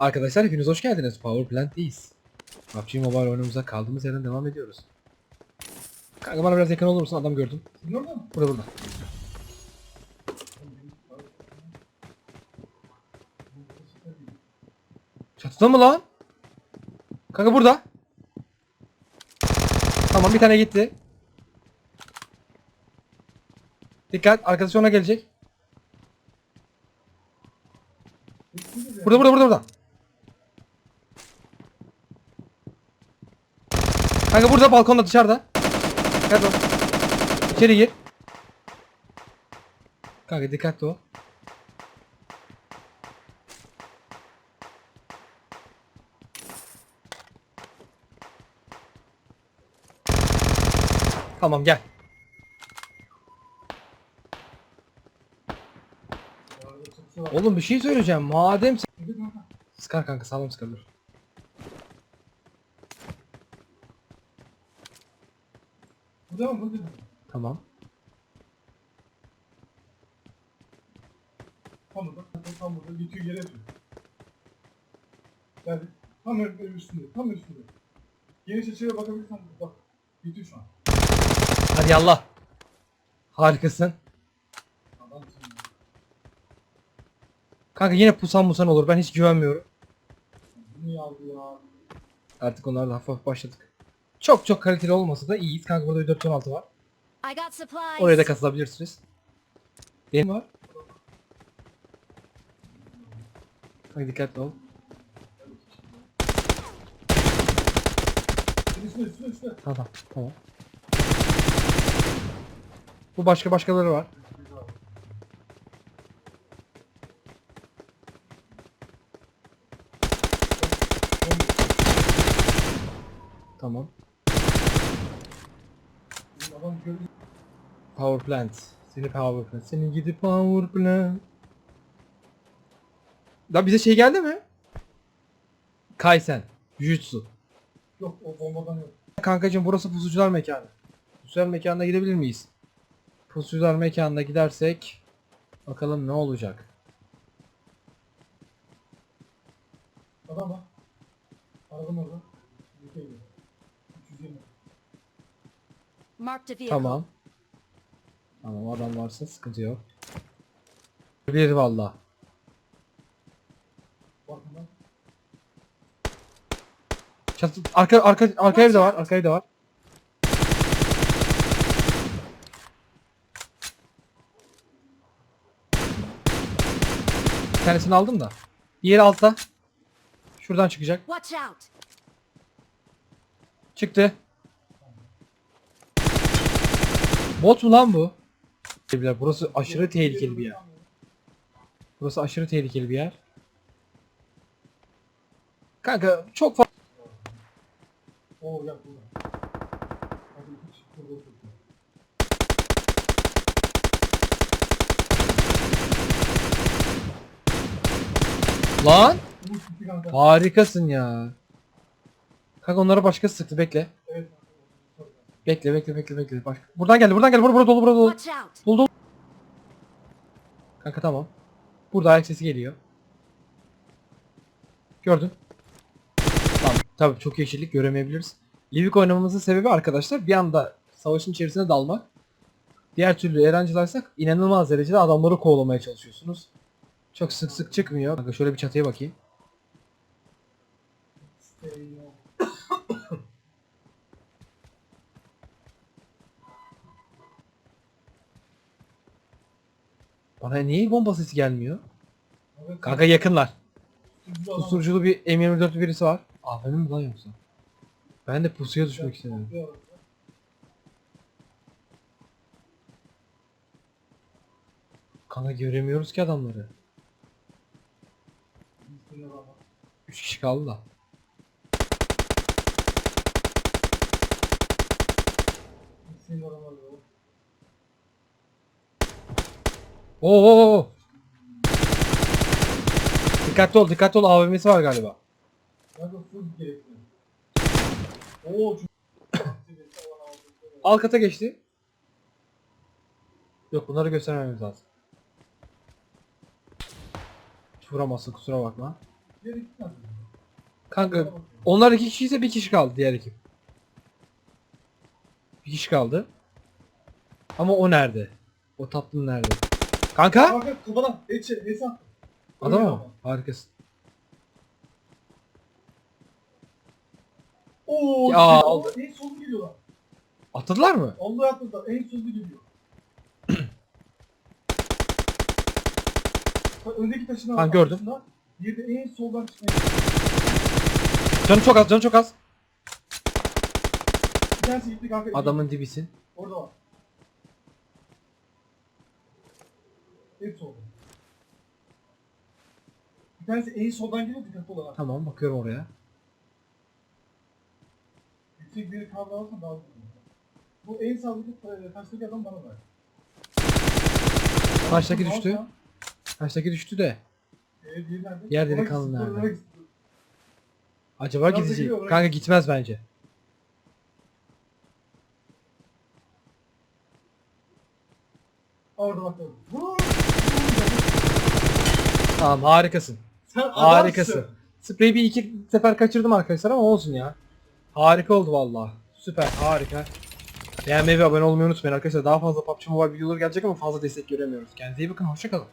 Arkadaşlar hepiniz hoş geldiniz. Power Plant'teyiz. PUBG Mobile oyunumuza kaldığımız yerden devam ediyoruz. Kanka bana biraz yakın olur musun? Adam gördüm. Orada mı? Burada burada. Çatıda mı lan? Kanka burada. Tamam bir tane gitti. Dikkat arkadaşı ona gelecek. Burada burada burada burada. Kanka burada balkonda dışarıda. Gel bak. İçeri gir. Kanka dikkatli ol. Tamam gel. Oğlum bir şey söyleyeceğim. Madem sen... Sıkar kanka sağlam sıkar dur. Burada mı? Tamam. Tam burada. Tam burada. Bitiyor yere atıyor. Geldi. Tam üstünde. Tam üstünde. Geniş açıya bakabilirsen bak. Bitiyor şu an. Hadi Allah. Harikasın. Kanka yine pusan musan olur. Ben hiç güvenmiyorum. Bu niye aldı ya? Artık onlarla hafif hafif başladık. Çok çok kaliteli olmasa da iyiyiz. Kanka burada bir 416 var. Oraya da katılabilirsiniz. Benim var. Kanka dikkatli ol. Üstüne üstüne üstüne. Tamam tamam. Bu başka başkaları var. Tamam. Adam gördü. Power plant. Seni power plant. Seni gidip power plant. Da bize şey geldi mi? Kaysen. Jujutsu. Yok o bombadan yok. Kankacım burası pusucular mekanı. Pusucular mekanına gidebilir miyiz? Pusucular mekanına gidersek bakalım ne olacak. Adam var. Arabanın orada. Tamam. Tamam adam varsa sıkıntı yok. Bir valla. Çatı, arka arka arka evde var. Arka evde var. Bir tanesini aldım da. Diğeri altta. Şuradan çıkacak. Çıktı. Bot mu lan bu? Burası aşırı tehlikeli bir yer. Burası aşırı tehlikeli bir yer. Kanka çok fazla Oo gel burada. Lan. Harikasın ya. Kanka onlara başka sıktı bekle. Bekle bekle bekle bekle. Başka. Buradan geldi buradan geldi. Burada burada dolu burada dolu. Dolu dolu. Kanka tamam. Burada ayak sesi geliyor. Gördün. Tamam. Tabii çok yeşillik göremeyebiliriz. Livik oynamamızın sebebi arkadaşlar bir anda savaşın içerisine dalmak. Diğer türlü eğlencelersak inanılmaz derecede adamları kovalamaya çalışıyorsunuz. Çok sık sık çıkmıyor. Kanka şöyle bir çatıya bakayım. Bana niye bomba sesi gelmiyor? Kanka yakınlar. Pusuculu bir M24 birisi var. Benim mi lan yoksa? Ben de pusuya düşmek arada. Kanka göremiyoruz ki adamları. 3 kişi kaldı da. Üstüne adam var. böyle. Oo. Dikkatli ol, dikkatli ol. AVM'si var galiba. Oo. Alt kata geçti. Yok bunları göstermemiz lazım. Vuramazsın kusura bakma. Kanka onlar iki kişiyse bir kişi kaldı diğer ekip. Bir kişi kaldı. Ama o nerede? O tatlım nerede? Kanka? Kanka kafadan. Eçe. Hesa. Adam mı? Harikasın. Oo. Ya, aldı. En solda geliyorlar. Atladılar mı? Allah yaptı en solda geliyor. Öndeki taşın Ha, gördüm. Diğeri de en soldan çıkmaya Canı çok az, canı çok az. Bir tanesi gitti kanka. Adamın dibisin. Orada var. En solda. Bir tanesi en soldan geliyor dikkatli olarak. Tamam bakıyorum oraya. Yüksek bir kavga alırsan daha güzel. Bu en sağdaki e, taştaki adam bana ver. Taştaki düştü. Taştaki düştü de. E, nerede? Diğer Oraya delikanlı gitsin, nerede? Acaba Biraz gidecek. geliyor, bırak. Kanka gitmez bence. Orada bak. orada. Vur! Tamam harikasın. Sen Harikasın. adamsın. Spreyi bir iki sefer kaçırdım arkadaşlar ama olsun ya. Harika oldu vallahi. Süper harika. Beğenmeyi ve abone olmayı unutmayın arkadaşlar. Daha fazla PUBG Mobile videoları gelecek ama fazla destek göremiyoruz. Kendinize iyi bakın. Hoşçakalın.